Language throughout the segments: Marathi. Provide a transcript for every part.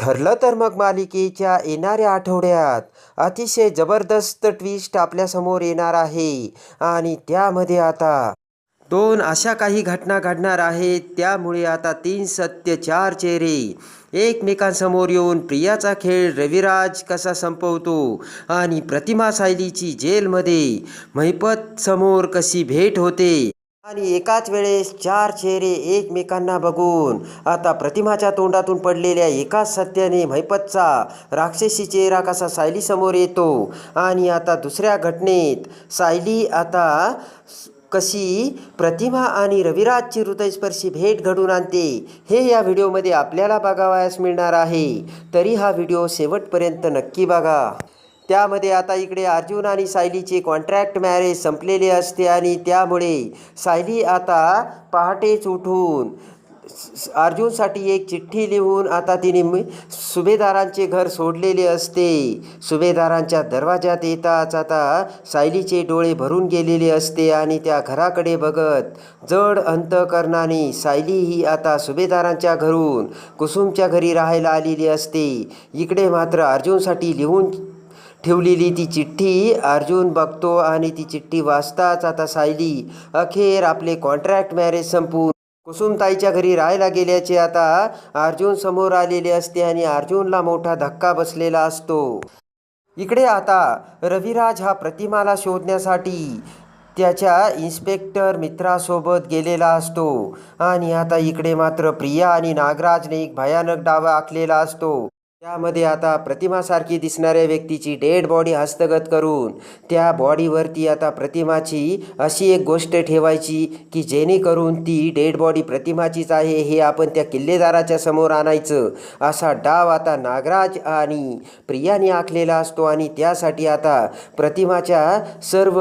ठरलं तर मग मालिकेच्या येणाऱ्या आठवड्यात अतिशय जबरदस्त ट्विस्ट आपल्यासमोर येणार आहे. आणि त्यामध्ये आता दोन अशा काही घटना घडणार आहेत त्यामुळे आता तीन सत्य चार चेहरे. एकमेकांसमोर येऊन प्रियाचा खेळ रविराज कसा संपवतो आणि प्रतिमा सायलीची जेलमध्ये महिपत समोर कशी भेट होते? आणि एकाच वेळेस चार चेहरे एकमेकांना बघून आता प्रतिमाच्या तोंडातून पडलेल्या एकाच सत्याने मैपतचा राक्षसी चेहरा कसा सायली समोर येतो आणि आता दुसऱ्या घटनेत सायली आता कशी प्रतिमा आणि रविराजची हृदयस्पर्शी भेट घडून आणते हे या व्हिडिओमध्ये आपल्याला बघावयास मिळणार आहे. तरी हा व्हिडिओ शेवटपर्यंत नक्की बघा. त्यामध्ये आता इकडे अर्जुन आणि सायलीचे कॉन्ट्रॅक्ट मॅरेज संपलेले असते आणि त्यामुळे सायली आता पहाटेच उठून अर्जुनसाठी एक चिठ्ठी लिहून आता तिने सुभेदारांचे घर सोडलेले असते. सुभेदारांच्या दरवाजात येताच आता सायलीचे डोळे भरून गेलेले असते आणि त्या घराकडे बघत जड अंतकरणाने सायली ही आता सुभेदारांच्या घरून कुसुमच्या घरी राहायला आलेली असते. इकडे मात्र अर्जुनसाठी लिहून ठेवलेली ती चिठ्ठी. अर्जुन बघतो आणि ती चिठ्ठी वाचताच आता सायली अखेर आपले कॉन्ट्रॅक्ट मॅरेज संपून कुसुमताईच्या घरी राहायला गेल्याचे आता अर्जुन समोर आलेले असते आणि अर्जुनला मोठा धक्का बसलेला असतो. इकडे आता रविराज हा प्रतिमाला शोधण्यासाठी त्याच्या इन्स्पेक्टर मित्रासोबत गेलेला असतो आणि आता इकडे मात्र प्रिया आणि नागराजने एक भयानक डावा आखलेला असतो. त्यामध्ये आता प्रतिमासारखी दिसणाऱ्या व्यक्तीची डेड बॉडी हस्तगत करून त्या बॉडीवरती आता प्रतिमाची अशी एक गोष्ट ठेवायची की जेणेकरून ती डेड बॉडी प्रतिमाचीच आहे हे आपण त्या किल्लेदाराच्या समोर आणायचं. असा डाव आता नागराज आणि प्रियाने आखलेला असतो आणि त्यासाठी आता प्रतिमाच्या सर्व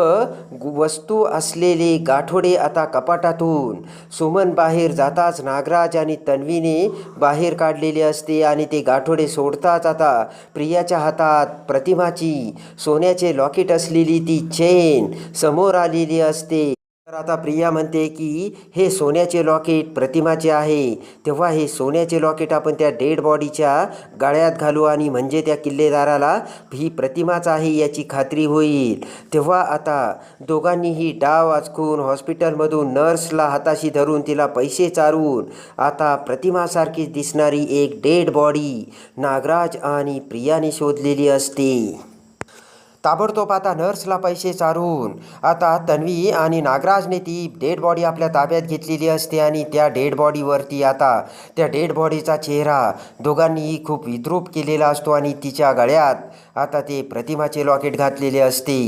वस्तू असलेले गाठोडे आता कपाटातून सुमन बाहेर जाताच नागराज आणि तन्वीने बाहेर काढलेले असते आणि ते गाठोडे सोडताच आता प्रियाच्या हातात प्रतिमाची सोन्याचे लॉकेट असलेली ती चेन समोर आलेली असते. तर आता प्रिया म्हणते की हे सोन्याचे लॉकेट प्रतिमाचे आहे. तेव्हा हे सोन्याचे लॉकेट आपण त्या डेड बॉडीच्या गाळ्यात घालू आणि म्हणजे त्या किल्लेदाराला ही प्रतिमाच आहे याची खात्री होईल. तेव्हा आता दोघांनीही डाव आचकून हॉस्पिटलमधून नर्सला हाताशी धरून तिला पैसे चारून आता प्रतिमासारखीच दिसणारी एक डेड बॉडी नागराज आणि प्रियाने शोधलेली असते. ताबडतोब आता नर्सला पैसे चारून. आता तन्वी आणि नागराजने ती डेड बॉडी आपल्या ताब्यात घेतलेली असते आणि त्या डेड बॉडीवरती आता त्या डेड बॉडीचा चेहरा दोघांनीही खूप विद्रूप केलेला असतो आणि तिच्या गळ्यात आता ते प्रतिमाचे लॉकेट घातलेले असते.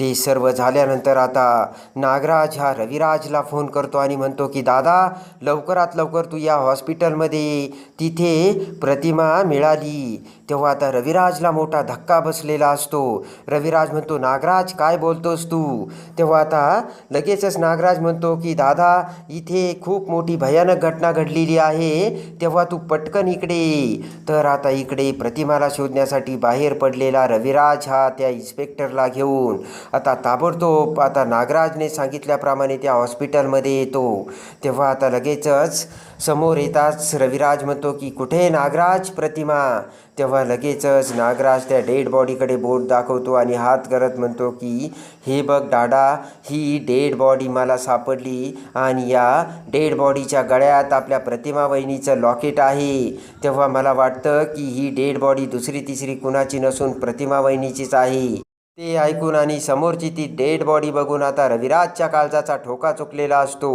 ते सर्व झाल्यानंतर आता नागराज हा रविराजला फोन करतो आणि म्हणतो की दादा लवकरात लवकर तू या हॉस्पिटलमध्ये तिथे प्रतिमा मिळाली. तेव्हा आता रविराजला मोठा धक्का बसलेला असतो. रविराज म्हणतो नागराज काय बोलतोस तू? तेव्हा आता लगेचच नागराज म्हणतो की दादा इथे खूप मोठी भयानक घटना घडलेली आहे. तेव्हा तू पटकन इकडे तर आता इकडे प्रतिमाला शोधण्यासाठी बाहेर पडलेला रविराज हा त्या इन्स्पेक्टरला घेऊन आता ताबडतोब आता नागराजने सांगितल्याप्रमाणे त्या हॉस्पिटलमध्ये येतो. तेव्हा आता लगेचच समोर येताच रविराज म्हणतो की कुठे नागराज प्रतिमा? तेव्हा लगेचच नागराज त्या डेड बॉडीकडे बोट दाखवतो आणि हात करत म्हणतो की हे बघ डाडा ही डेड बॉडी मला सापडली आणि या डेड बॉडीच्या गळ्यात आपल्या प्रतिमा वहिनीचं लॉकेट आहे. तेव्हा मला वाटतं की ही डेड बॉडी दुसरी तिसरी कुणाची नसून प्रतिमा वहिनीचीच आहे. ते ऐकून आणि समोरची ती डेड बॉडी बघून आता रविराजच्या काळजाचा ठोका चुकलेला असतो.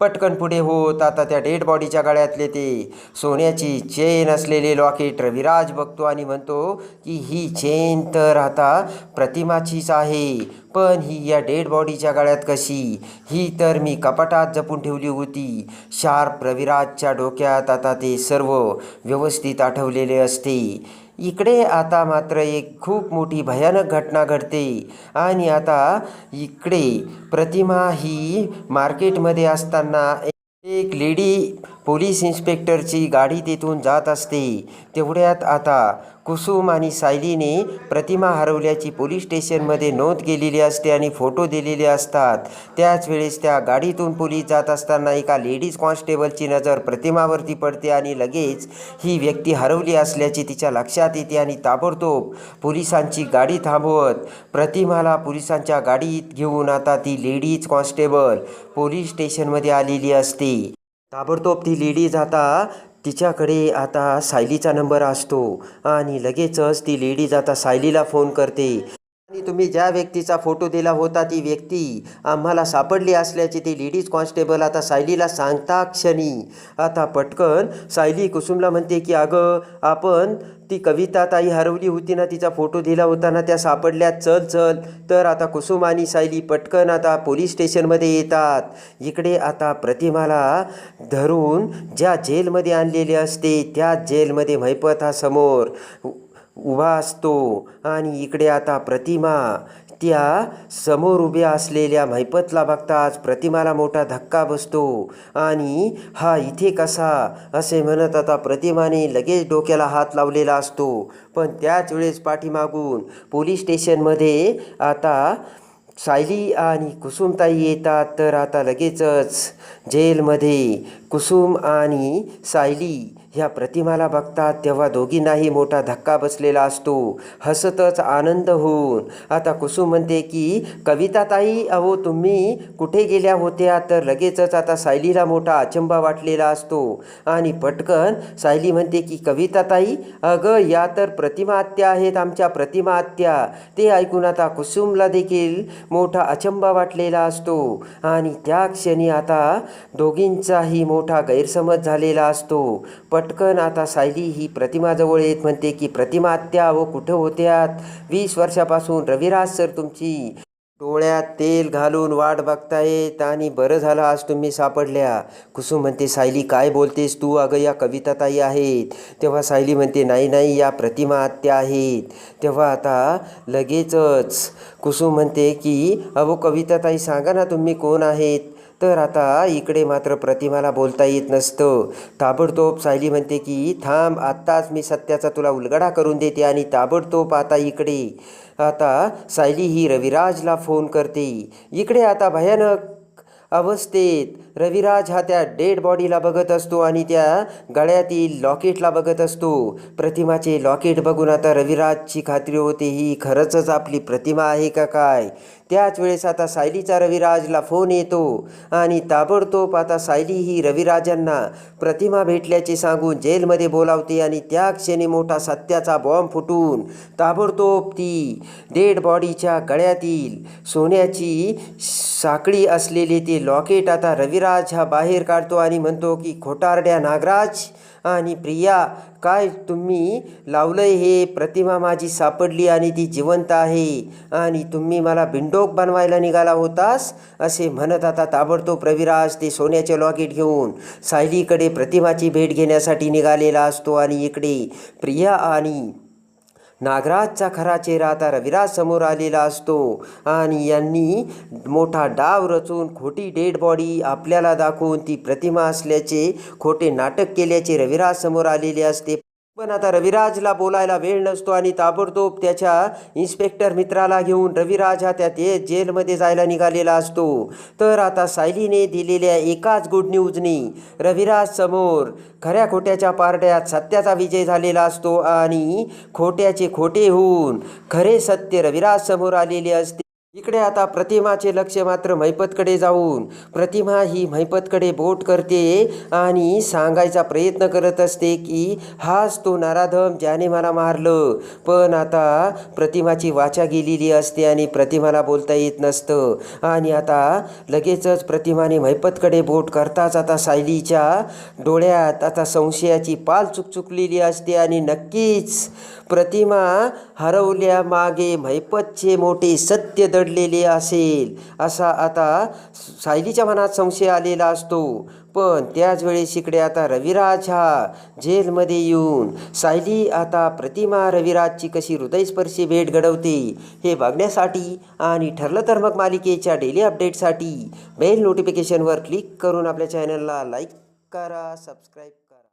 पटकन पुढे होत आता त्या डेड बॉडीच्या गळ्यातले ते. सोन्याची चेन असलेले लॉकेट रविराज बघतो आणि म्हणतो की ही चेन तर आता प्रतिमाचीच आहे पण ही या डेड बॉडीच्या गळ्यात कशी? ही तर मी कपाटात जपून ठेवली होती. शार्प रविराजच्या डोक्यात आता ते सर्व व्यवस्थित आठवलेले असते. इकडे आता मात्र एक खूप मोठी भयानक घटना घडते. आणि आता इकडे प्रतिमा ही मार्केटमध्ये असताना एक लेडी पोलीस इन्स्पेक्टरची गाडी तिथून जात असते. तेवढ्यात आता कुसुम आणि सायलीने प्रतिमा हरवल्याची पोलीस स्टेशनमध्ये नोंद केलेली असते आणि फोटो दिलेले असतात. त्याच वेळेस त्या गाडीतून पोलीस जात असताना एका लेडीज कॉन्स्टेबलची नजर प्रतिमावरती पडते आणि लगेच ही व्यक्ती हरवली असल्याची तिच्या लक्षात येते आणि ताबडतोब पोलिसांची गाडी थांबवत प्रतिमाला पोलिसांच्या गाडीत घेऊन आता ती लेडीज कॉन्स्टेबल पोलीस स्टेशनमध्ये आलेली असते. ताबडतोब ती लेडीज आता तिच्याकडे आता सायलीचा नंबर असतो. आणि लगेचच ती लेडीज आता सायलीला फोन करते. आणि तुम्ही ज्या व्यक्तीचा फोटो दिला होता ती व्यक्ती आम्हाला सापडली असल्याची ती लेडीज कॉन्स्टेबल आता सायलीला सांगता क्षणी. आता पटकन सायली कुसुमला म्हणते की अगं आपण ती कविता ताई हरवली होती ना तिचा फोटो दिला होता ना त्या सापडल्या चल चल. तर आता कुसुम आणि सायली पटकन आता पोलीस स्टेशनमध्ये येतात. इकडे आता प्रतिमाला धरून ज्या जेलमध्ये आणलेले असते त्या जेलमध्ये महिपत हा समोर. उभा असतो. आणि इकडे आता प्रतिमा. त्या समोर उभ्या असलेल्या महिपतला बघताच प्रतिमाला मोठा धक्का बसतो. आणि हा इथे कसा? असे म्हणत आता प्रतिमाने लगेच डोक्याला हात लावलेला असतो. पण त्याच वेळेस पाठीमागून पोलीस स्टेशनमध्ये आता सायली आणि कुसुमताई येतात. तर आता लगेचच जेलमध्ये कुसुम आणि सायली ह्या प्रतिमाला बघतात. तेव्हा दोघींनाही मोठा धक्का बसलेला असतो. हसतच आनंद होऊन. आता कुसुम म्हणते की कविताताई अहो तुम्ही कुठे गेल्या होत्या तर लगेचच आता सायलीला मोठा अचंबा वाटलेला असतो. आणि पटकन सायली म्हणते की कविताताई अगं या तर प्रतिमा आत्या आहेत आमच्या प्रतिमा आत्या ते ऐकून आता कुसुमला देखील मोठा अचंबा वाटलेला असतो. आणि त्या क्षणी आता दोघींचाही मोठा मोठा गैरसमज झालेला असतो. पटकन आता सायली ही प्रतिमाजवळ येत म्हणते की प्रतिमा आत्या व कुठं होत्यात? वीस वर्षापासून रविराज सर तुमची डोळ्यात तेल घालून वाट बघतायत आणि बरं झालं आज तुम्ही सापडल्या. कुसुम म्हणते सायली काय बोलतेस तू? अगं या कविताताई आहेत. तेव्हा सायली म्हणते नाही नाही या प्रतिमा आत्या आहेत. तेव्हा आता लगेचच कुसुम म्हणते की अहो कविताताई सांगा ना तुम्ही कोण आहेत? तर आता इकडे मात्र प्रतिमाला बोलता येत नसतं. ताबडतोब सायली म्हणते की थांब आत्ताच मी सत्याचा तुला उलगडा करून देते आणि ताबडतोब आता इकडे. आता सायली ही रविराजला फोन करते. इकडे आता भयानक अवस्थेत रविराज हा त्या डेड बॉडीला बघत असतो आणि त्या गळ्यातील लॉकेटला बघत असतो. प्रतिमाचे लॉकेट बघून आता रविराजची खात्री होते ही खरंच आपली प्रतिमा आहे का काय? त्याच वेळेस आता सायलीचा रविराजला फोन येतो आणि ताबडतोब आता सायली ही रविराजांना प्रतिमा भेटल्याचे सांगून जेलमध्ये बोलावते आणि त्या क्षणी मोठा सत्याचा बॉम्ब फुटून ताबडतोब ती डेड बॉडीच्या गळ्यातील सोन्याची साखळी असलेले ते लॉकेट आता रविराज हा बाहेर काढतो आणि म्हणतो की खोटारड्या नागराज आणि प्रिया काय तुम्ही लावलंय हे? प्रतिमा माझी सापडली आणि ती जिवंत आहे आणि तुम्ही मला लोक बनवायला निघाला होतास? असे म्हणत आता ताबडतोब प्रविराज ते सोन्याचे लॉकेट घेऊन सायलीकडे प्रतिमाची भेट घेण्यासाठी निघालेला असतो आणि इकडे प्रिया आणि नागराजचा खरा चेहरा आता रविराज समोर आलेला असतो आणि यांनी मोठा डाव रचून खोटी डेड बॉडी आपल्याला दाखवून ती प्रतिमा असल्याचे खोटे नाटक केल्याचे रविराज समोर आलेले असते. पण आता रविराजला बोलायला वेळ नसतो आणि ताबडतोब त्याच्या इन्स्पेक्टर मित्राला घेऊन रविराज हा त्या ते जेलमध्ये जायला निघालेला असतो. तर आता सायलीने दिलेल्या एकाच गुड न्यूजनी रविराज समोर खऱ्या खोट्याच्या पारड्यात सत्याचा विजय झालेला असतो आणि खोट्याचे खोटे होऊन खरे सत्य रविराज समोर आलेले असते. इकडे आता प्रतिमाचे लक्ष मात्र महिपतकडे जाऊन प्रतिमा ही महिपतकडे बोट करते आणि सांगायचा प्रयत्न करत असते की हाच तो नराधम ज्याने मला मारलं. पण आता प्रतिमाची वाचा गेलेली असते आणि प्रतिमाला बोलता येत नसतं. आणि आता लगेचच प्रतिमाने महिपतकडे बोट करताच आता सायलीच्या डोळ्यात आता संशयाची पाल चुकचुकलेली असते आणि नक्कीच प्रतिमा हरवल्यामागे महिपतचे मोठे सत्य चढलेले असेल असा आता सायलीच्या मनात संशय आलेला असतो. पण त्याच वेळेस इकडे आता रविराज हा जेलमध्ये येऊन सायली आता प्रतिमा रविराजची कशी हृदयस्पर्शी भेट घडवते हे बघण्यासाठी आणि ठरलं तर मग मालिकेच्या डेली अपडेटसाठी बेल नोटिफिकेशनवर क्लिक करून आपल्या चॅनलला लाईक करा सबस्क्राईब